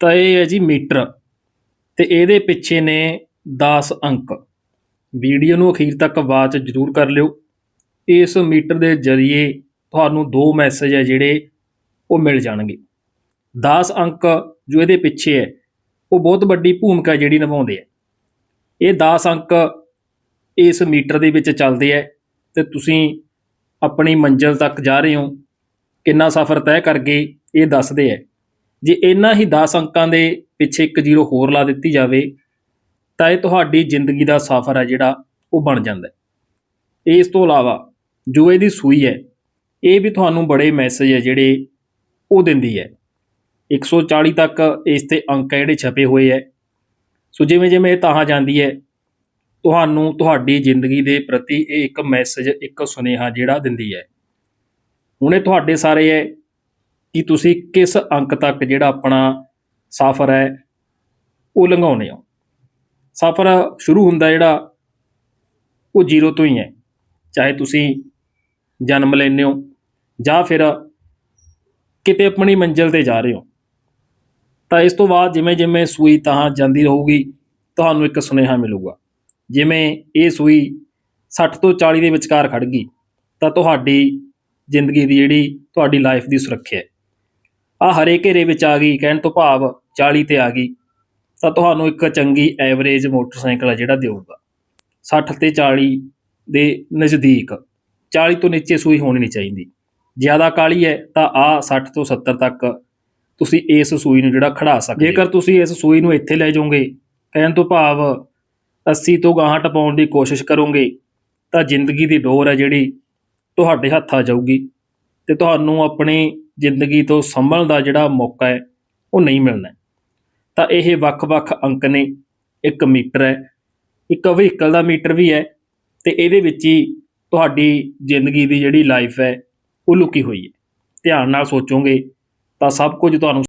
ਤਾਂ ਇਹ ਹੈ ਜੀ ਮੀਟਰ ਤੇ ਇਹਦੇ ਪਿੱਛੇ ਨੇ 10 ਅੰਕ। ਵੀਡੀਓ ਨੂੰ ਅਖੀਰ ਤੱਕ ਵਾਚ ਜ਼ਰੂਰ ਕਰ ਲਿਓ। ਇਸ ਮੀਟਰ ਦੇ ਜ਼ਰੀਏ ਤੁਹਾਨੂੰ ਦੋ ਮੈਸੇਜ ਹੈ ਜਿਹੜੇ ਉਹ ਮਿਲ ਜਾਣਗੇ। 10 ਅੰਕ ਜੋ ਇਹਦੇ ਪਿੱਛੇ ਹੈ, ਉਹ ਬਹੁਤ ਵੱਡੀ ਭੂਮਿਕਾ ਜਿਹੜੀ ਨਿਭਾਉਂਦੇ ਆ। ਇਹ 10 ਅੰਕ ਇਸ ਮੀਟਰ ਦੇ ਵਿੱਚ ਚੱਲਦੇ ਹੈ ਤੇ ਤੁਸੀਂ ਆਪਣੀ ਮੰਜ਼ਿਲ ਤੱਕ ਜਾ ਰਹੇ ਹੋ। ਕਿੰਨਾ ਸਫ਼ਰ ਤੈਅ ਕਰ ਗਏ ਇਹ ਦੱਸਦੇ ਹੈ ਜੇ ਇੰਨਾ ਹੀ 10 ਅੰਕਾਂ ਦੇ ਪਿੱਛੇ ਇੱਕ ਜ਼ੀਰੋ ਹੋਰ ਲਾ ਦਿੱਤੀ ਜਾਵੇ, ਤਾਂ ਇਹ ਤੁਹਾਡੀ ਜ਼ਿੰਦਗੀ ਦਾ ਸਫ਼ਰ ਹੈ ਜਿਹੜਾ ਉਹ ਬਣ ਜਾਂਦਾ ਹੈ। ਇਸ ਤੋਂ ਇਲਾਵਾ ਜੋ ਇਹਦੀ ਸੂਈ ਹੈ, ਇਹ ਵੀ ਤੁਹਾਨੂੰ ਬੜੇ ਮੈਸੇਜ ਹੈ ਜਿਹੜੇ ਉਹ ਦਿੰਦੀ ਹੈ। 140 ਤੱਕ ਇਸ ਤੇ ਅੰਕ ਹੈ ਜਿਹੜੇ ਛਪੇ ਹੋਏ ਹੈ। ਸੋ ਜਿਵੇਂ ਜਿਵੇਂ ਇਹ ਤਾਹਾਂ ਜਾਂਦੀ ਹੈ, ਤੁਹਾਨੂੰ ਤੁਹਾਡੀ ਜ਼ਿੰਦਗੀ ਦੇ ਪ੍ਰਤੀ ਇਹ ਇੱਕ ਮੈਸੇਜ ਇੱਕ ਸੁਨੇਹਾ ਜਿਹੜਾ ਦਿੰਦੀ ਹੈ। ਹੁਣੇ ਤੁਹਾਡੇ ਸਾਰੇ ਹੈ ਕਿ ਤੁਸੀਂ ਕਿਸ ਅੰਕ ਤੱਕ ਜਿਹੜਾ ਆਪਣਾ ਸਫ਼ਰ ਹੈ, ਉਹ ਲੰਘਾਉਣੇ ਹੋ। ਸਫ਼ਰ ਸ਼ੁਰੂ ਹੁੰਦਾ ਜਿਹੜਾ, ਉਹ ਜ਼ੀਰੋ ਤੋਂ ਹੀ ਹੈ। ਚਾਹੇ ਤੁਸੀਂ ਜਨਮ ਲੈਂਦੇ ਹੋ ਜਾਂ ਫਿਰ ਕਿਤੇ ਆਪਣੀ ਮੰਜ਼ਿਲ ਤੇ ਜਾ ਰਹੇ ਹੋ। ਤਾਂ ਇਸ ਤੋਂ ਬਾਅਦ ਜਿਵੇਂ ਜਿਵੇਂ ਸੂਈ ਤਾਂ ਜਾਂਦੀ ਰਹੂਗੀ, ਤੁਹਾਨੂੰ ਇੱਕ ਸੁਨੇਹਾ ਮਿਲੂਗਾ। ਜਿਵੇਂ ਇਹ ਸੂਈ 60 ਤੋਂ 40 ਦੇ ਵਿਚਕਾਰ ਖੜ ਗਈ, ਤਾਂ ਤੁਹਾਡੀ ਜ਼ਿੰਦਗੀ ਦੀ ਜਿਹੜੀ ਤੁਹਾਡੀ ਲਾਈਫ ਦੀ ਸੁਰੱਖਿਆ ਹੈ। ਆ ਹਰੇ ਘੇਰੇ ਵਿੱਚ ਆ ਗਈ, ਕਹਿਣ ਤੋਂ ਭਾਵ 40 ਤੇ ਆ ਗਈ। ਤਾਂ ਤੁਹਾਨੂੰ ਇੱਕ ਚੰਗੀ ਐਵਰੇਜ ਮੋਟਰਸਾਈਕਲ ਹੈ ਜਿਹੜਾ ਦੇਊਗਾ। 60 ਤੇ 40 ਦੇ ਨਜ਼ਦੀਕ 40 ਤੋਂ ਨੀਚੇ ਸੂਈ ਹੋਣੀ ਨਹੀਂ ਚਾਹੀਦੀ। ਜ਼ਿਆਦਾ ਕਾਲੀ ਹੈ ਤਾਂ ਆ 60 ਤੋਂ 70 ਤੱਕ ਤੁਸੀਂ ਇਸ ਸੂਈ ਨੂੰ ਜਿਹੜਾ ਖੜਾ ਸਕਦੇ ਜੇਕਰ ਤੁਸੀਂ ਇਸ ਸੂਈ ਨੂੰ ਇੱਥੇ ਲੈ ਜਾਓਗੇ, ਕਹਿਣ ਤੋਂ ਭਾਵ 80 ਤੋਂ ਗਾਹਾਂ ਟਪਾਉਣ ਦੀ ਕੋਸ਼ਿਸ਼ ਕਰੋਗੇ, ਤਾਂ ਜ਼ਿੰਦਗੀ ਦੀ ਡੋਰ ਹੈ ਜਿਹੜੀ ਤੁਹਾਡੇ ਹੱਥ ਆ ਜਾਊਗੀ। ਤੇ ਤੁਹਾਨੂੰ ਆਪਣੀ ਜ਼ਿੰਦਗੀ ਤੋਂ ਸੰਭਲਣ ਦਾ ਜਿਹੜਾ ਮੌਕਾ ਹੈ, ਉਹ ਨਹੀਂ ਮਿਲਣਾ ਤਾਂ ਇਹ ਵੱਖ-ਵੱਖ ਅੰਕ ਨੇ। ਇੱਕ ਮੀਟਰ ਹੈ, ਇੱਕ ਵਹੀਕਲ ਦਾ ਮੀਟਰ ਵੀ ਹੈ ਤੇ ਇਹਦੇ ਵਿੱਚ ਹੀ ਤੁਹਾਡੀ ਜ਼ਿੰਦਗੀ ਦੀ ਜਿਹੜੀ ਲਾਈਫ ਹੈ, ਉਹ ਲੁਕੀ ਹੋਈ ਹੈ। ਧਿਆਨ ਨਾਲ ਸੋਚੋਗੇ ਤਾਂ ਸਭ ਕੁਝ ਤੁਹਾਨੂੰ